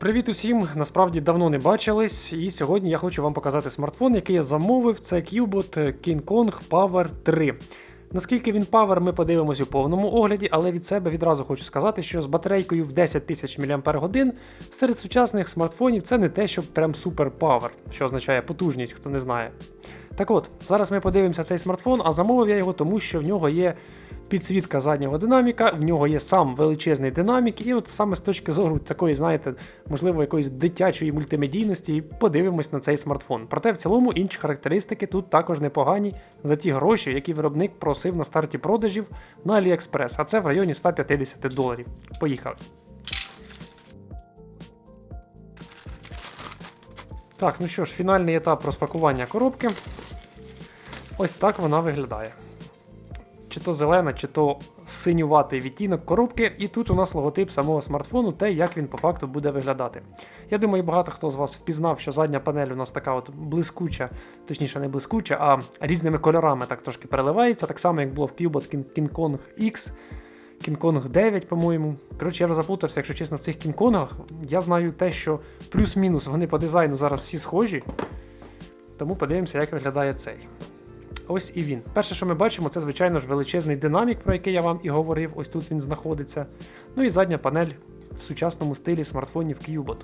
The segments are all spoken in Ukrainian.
Привіт усім! Насправді давно не бачились, і сьогодні я хочу вам показати смартфон, який я замовив. Це Qbot King Kong Power 3. Наскільки він Power, ми подивимось у повному огляді, але від себе відразу хочу сказати, що з батарейкою в 10 тисяч мАч серед сучасних смартфонів це не те, що прям супер Power, що означає потужність, хто не знає. Так от, зараз ми подивимося цей смартфон, а замовив я його, тому що в нього є підсвітка заднього динаміка, в нього є сам величезний динамік, і от саме з точки зору такої, знаєте, можливо, якоїсь дитячої мультимедійності, подивимось на цей смартфон. Проте в цілому інші характеристики тут також непогані за ті гроші, які виробник просив на старті продажів на AliExpress, а це в районі 150 доларів. Поїхали. Так, ну що ж, фінальний етап розпакування коробки. Ось так вона виглядає чи то зелена, чи то синюватий відтінок коробки, і тут у нас логотип самого смартфону, те, як він по факту буде виглядати. Я думаю, багато хто з вас впізнав, що задня панель у нас така от блискуча, точніше, не блискуча, а різними кольорами так трошки переливається, так само, як було в Qbot King Kong X. Kong 9, по-моєму. Коротше, я вже запутався, якщо чесно, в цих кінг Я знаю те, що плюс-мінус вони по дизайну зараз всі схожі. Тому подивимося, як виглядає цей. Ось і він. Перше, що ми бачимо, це, звичайно ж, величезний динамік, про який я вам і говорив. Ось тут він знаходиться. Ну і задня панель в сучасному стилі смартфонів Qbot.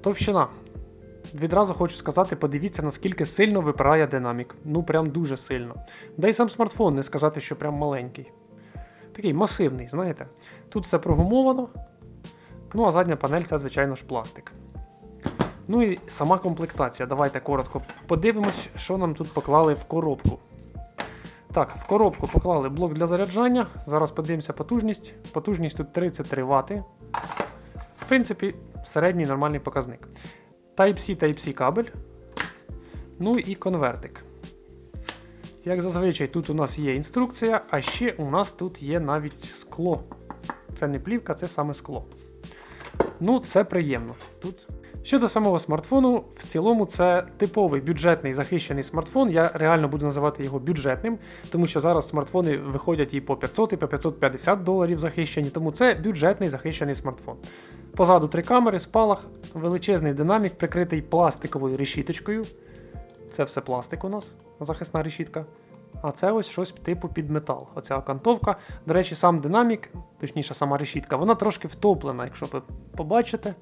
Товщина. Відразу хочу сказати, подивіться, наскільки сильно випирає динамік. Ну, прям дуже сильно. Да й сам смартфон, не сказати, що прям маленький. Такий масивний, знаєте. Тут все прогумовано. Ну, а задня панель це, звичайно ж, пластик. Ну і сама комплектація. Давайте коротко подивимось, що нам тут поклали в коробку. Так, в коробку поклали блок для заряджання. Зараз подивимося потужність. Потужність тут 33 Вт. В принципі, середній нормальний показник. Type-C Type-C кабель. Ну і конвертик. Як зазвичай, тут у нас є інструкція, а ще у нас тут є навіть скло. Це не плівка, це саме скло. Ну, це приємно. Тут Щодо самого смартфону, в цілому це типовий бюджетний захищений смартфон. Я реально буду називати його бюджетним, тому що зараз смартфони виходять і по 500, і по 550 доларів захищені, тому це бюджетний захищений смартфон. Позаду три камери, спалах, величезний динамік, прикритий пластиковою решіточкою. Це все пластик у нас, захисна решітка. А це ось щось типу під метал. Оця окантовка. До речі, сам динамік, точніше, сама решітка, вона трошки втоплена, якщо ви побачите.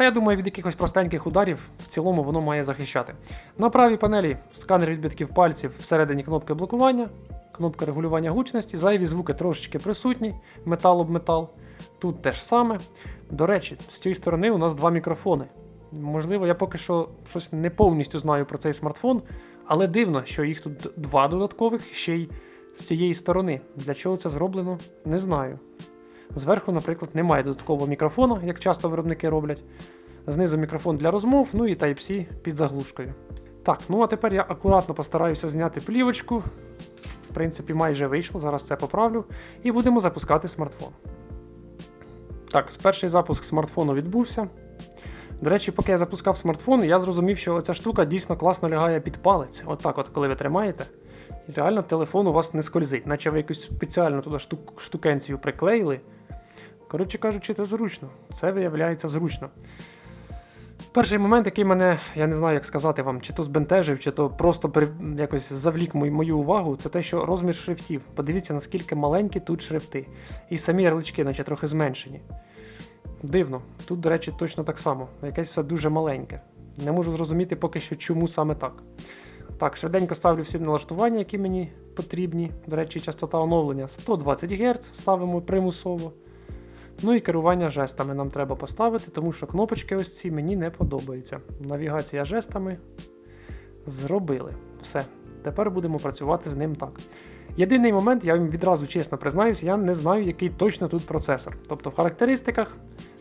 Та я думаю, від якихось простеньких ударів в цілому воно має захищати. На правій панелі сканер відбитків пальців всередині кнопки блокування, кнопка регулювання гучності, зайві звуки трошечки присутні, метал об метал. Тут теж саме. До речі, з цієї сторони у нас два мікрофони. Можливо, я поки що щось не повністю знаю про цей смартфон, але дивно, що їх тут два додаткових ще й з цієї сторони. Для чого це зроблено, не знаю. Зверху, наприклад, немає додаткового мікрофона, як часто виробники роблять. Знизу мікрофон для розмов, ну і Type-C під заглушкою. Так, ну а тепер я акуратно постараюся зняти плівочку. В принципі, майже вийшло, зараз це поправлю. І будемо запускати смартфон. Так, перший запуск смартфону відбувся. До речі, поки я запускав смартфон, я зрозумів, що ця штука дійсно класно лягає під палець. Отак, от, от, коли ви тримаєте. Реально телефон у вас не скользить, наче ви якусь спеціальну туди штук, штукенцію приклеїли. Коротше кажучи, це зручно. Це виявляється зручно. Перший момент, який мене, я не знаю, як сказати вам, чи то збентежив, чи то просто при, якось завлік мою, мою увагу, це те, що розмір шрифтів. Подивіться, наскільки маленькі тут шрифти. І самі ярлички, наче трохи зменшені. Дивно. Тут, до речі, точно так само. Якесь все дуже маленьке. Не можу зрозуміти поки що, чому саме так. Так, швиденько ставлю всі налаштування, які мені потрібні. До речі, частота оновлення 120 Гц ставимо примусово. Ну і керування жестами нам треба поставити, тому що кнопочки ось ці мені не подобаються. Навігація жестами зробили. Все. Тепер будемо працювати з ним так. Єдиний момент, я вам відразу чесно признаюся, я не знаю, який точно тут процесор. Тобто в характеристиках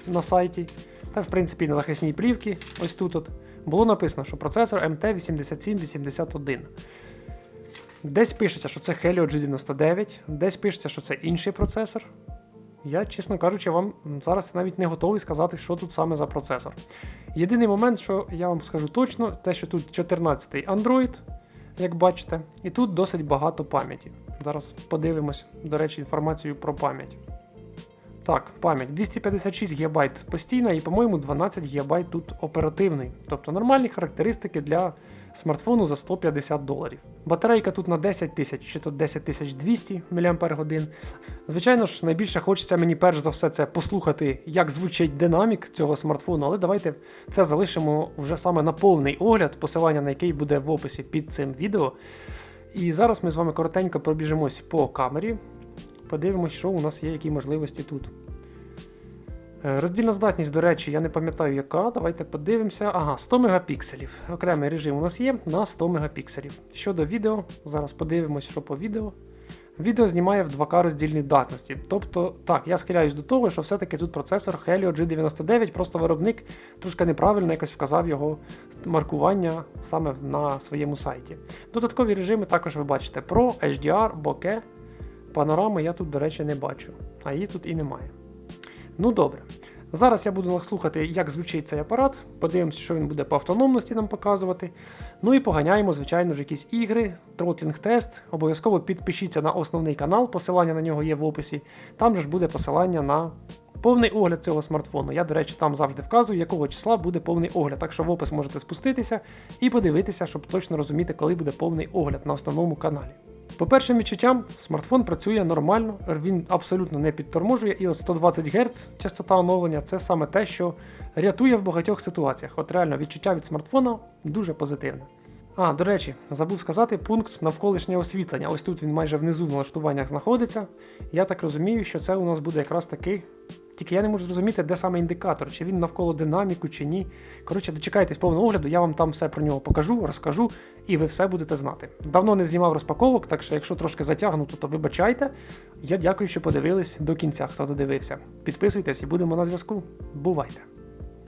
на сайті, та в принципі на захисній плівці, ось тут от, було написано, що процесор MT8781. Десь пишеться, що це Helio G99, десь пишеться, що це інший процесор. Я, чесно кажучи, вам зараз навіть не готовий сказати, що тут саме за процесор. Єдиний момент, що я вам скажу точно, те, що тут 14-й Android, як бачите, і тут досить багато пам'яті. Зараз подивимось, до речі, інформацію про пам'ять. Так, пам'ять 256 ГБ постійна і, по-моєму, 12 ГБ тут оперативний. Тобто нормальні характеристики для смартфону за 150 доларів. Батарейка тут на 10 тисяч чи то 10 тисяч 200 мАч. Звичайно ж, найбільше хочеться мені перш за все це послухати, як звучить динамік цього смартфону, але давайте це залишимо вже саме на повний огляд, посилання на який буде в описі під цим відео. І зараз ми з вами коротенько пробіжимось по камері, подивимось, що у нас є, які можливості тут. Е, Роздільна здатність, до речі, я не пам'ятаю яка. Давайте подивимося. Ага, 100 мегапікселів. Окремий режим у нас є на 100 мегапікселів. Щодо відео, зараз подивимось, що по відео. Відео знімає в 2К роздільній здатності. Тобто, так, я схиляюсь до того, що все-таки тут процесор Helio G99, просто виробник трошки неправильно якось вказав його маркування саме на своєму сайті. Додаткові режими також ви бачите Pro, HDR, Bokeh. Панорами я тут, до речі, не бачу, а її тут і немає. Ну добре. Зараз я буду слухати, як звучить цей апарат, подивимося, що він буде по автономності нам показувати. Ну і поганяємо, звичайно ж, якісь ігри, тротлінг-тест. Обов'язково підпишіться на основний канал, посилання на нього є в описі. Там же ж буде посилання на повний огляд цього смартфону. Я, до речі, там завжди вказую, якого числа буде повний огляд. Так що в опис можете спуститися і подивитися, щоб точно розуміти, коли буде повний огляд на основному каналі. По першим відчуттям, смартфон працює нормально, він абсолютно не підторможує, і от 120 Гц частота оновлення це саме те, що рятує в багатьох ситуаціях. От реально відчуття від смартфона дуже позитивне. А, до речі, забув сказати пункт навколишнє освітлення. Ось тут він майже внизу в налаштуваннях знаходиться. Я так розумію, що це у нас буде якраз таки. Тільки я не можу зрозуміти, де саме індикатор, чи він навколо динаміку, чи ні. Коротше, дочекайтесь повного огляду, я вам там все про нього покажу, розкажу, і ви все будете знати. Давно не знімав розпаковок, так що якщо трошки затягнуто, то вибачайте. Я дякую, що подивились до кінця, хто додивився. Підписуйтесь і будемо на зв'язку. Бувайте!